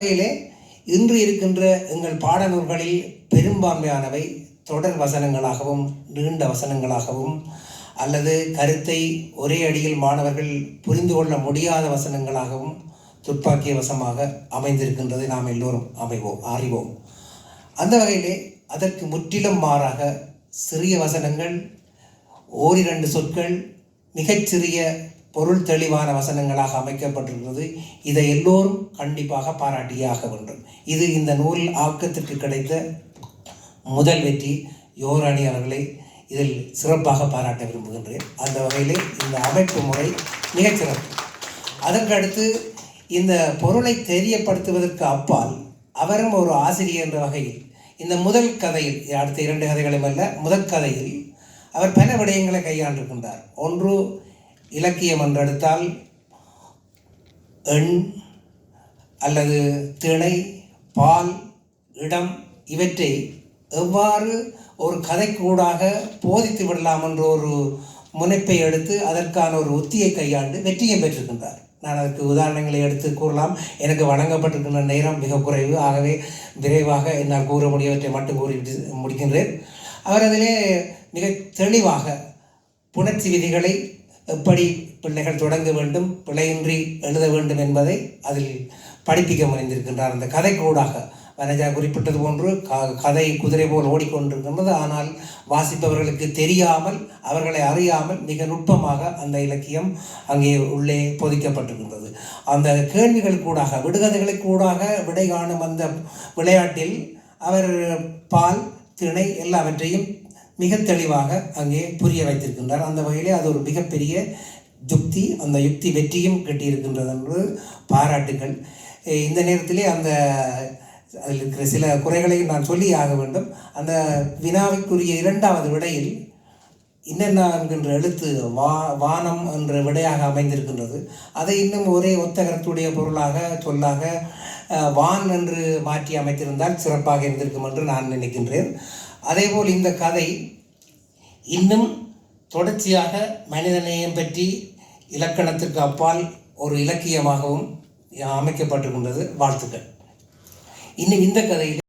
வகையிலே இன்று இருக்கின்ற எங்கள் பாடநூல்களில் பெரும்பான்மையானவை தொடர் வசனங்களாகவும் நீண்ட வசனங்களாகவும் அல்லது கருத்தை ஒரே அடியில் மாணவர்கள் புரிந்து கொள்ள முடியாத வசனங்களாகவும் துப்பாக்கிய வசமாக அமைந்திருக்கின்றதை. நாம் எல்லோரும் அமைவோம் அறிவோம் அந்த வகையிலே அதற்கு முற்றிலும் மாறாக சிறிய வசனங்கள் ஓரிரண்டு சொற்கள் மிகச்சிறிய பொருள் தெளிவான வசனங்களாக அமைக்கப்பட்டிருக்கிறது இதை எல்லோரும் கண்டிப்பாக பாராட்டியாக வேண்டும். இது இந்த நூலில் ஆக்கத்திற்கு கிடைத்த முதல் வெற்றி. யோராணி அவர்களை இதில் சிறப்பாக பாராட்ட விரும்புகின்றேன். அந்த வகையில் இந்த அமைப்பு முறை மிகச்சிறப்பு அதற்கு அடுத்து இந்த பொருளை தெரியப்படுத்துவதற்கு அப்பால் அவரும் ஒரு ஆசிரியர் என்ற வகையில் இந்த முதல் கதையில் அடுத்த இரண்டு கதைகளும் அல்ல முதல் கதையில் அவர் பல விடயங்களை கையாண்டிருக்கின்றார். ஒன்று இலக்கியம் என்றெடுத்தால் எண் அல்லது திணை பால் இடம் இவற்றை எவ்வாறு ஒரு கதைக்கூடாக போதித்து விடலாம் என்ற ஒரு முனைப்பை எடுத்து அதற்கான ஒரு உத்தியை கையாண்டு வெற்றியை பெற்றிருக்கின்றார். நான் அதற்கு உதாரணங்களை எடுத்து கூறலாம். எனக்கு வழங்கப்பட்டிருக்கின்ற நேரம் மிக குறைவு. ஆகவே விரைவாக என்னால் கூற முடியவற்றை மட்டும் கூறி முடிக்கின்றேன். அவர் அதிலே மிக தெளிவாக புணர்ச்சி விதிகளை எப்படி பிள்ளைகள் தொடங்க வேண்டும் பிழையின்றி எழுத வேண்டும் என்பதை அதில் படிப்பிக்க முனைந்திருக்கின்றார். அந்த கதை கூடாக வனஜா குறிப்பிட்டது போன்று க கதை குதிரை போல் ஓடிக்கொண்டிருக்கின்றது. ஆனால் வாசிப்பவர்களுக்கு தெரியாமல் அவர்களை அறியாமல் மிக நுட்பமாக அந்த இலக்கியம் அங்கே உள்ளே பொதிக்கப்பட்டிருக்கின்றது. அந்த கேள்விகள் கூடாக விடுகதைகளை கூடாக விடை காணும் அந்த விளையாட்டில் அவர் பால் திணை எல்லாவற்றையும் மிக தெளிவாக அங்கே புரிய வைத்திருக்கின்றார். அந்த வகையிலே அது ஒரு மிகப்பெரிய யுக்தி அந்த யுக்தி வெற்றியும் கிட்டியிருக்கின்றது என்று பாராட்டுகள் இந்த நேரத்திலே அந்த அதில் இருக்கிற சில குறைகளையும் நான் சொல்லி ஆக வேண்டும். அந்த வினாவுக்குரிய இரண்டாவது விடையில் என்னென்ன என்கின்ற எழுத்து வா வானம் என்ற விடையாக அமைந்திருக்கின்றது. அதை இன்னும் ஒரே ஒத்தகரத்துடைய பொருளாக சொல்லாக வான் என்று மாற்றி அமைத்திருந்தால் சிறப்பாக இருந்திருக்கும் என்று நான் நினைக்கின்றேன். அதேபோல் இந்த கதை இன்னும் தொடர்ச்சியாக மனிதநேயம் பற்றி இலக்கணத்திற்கு அப்பால் ஒரு இலக்கியமாகவும் அமைக்கப்பட்டிருக்கின்றது. வாழ்த்துக்கள். இன்னும் இந்த கதையில்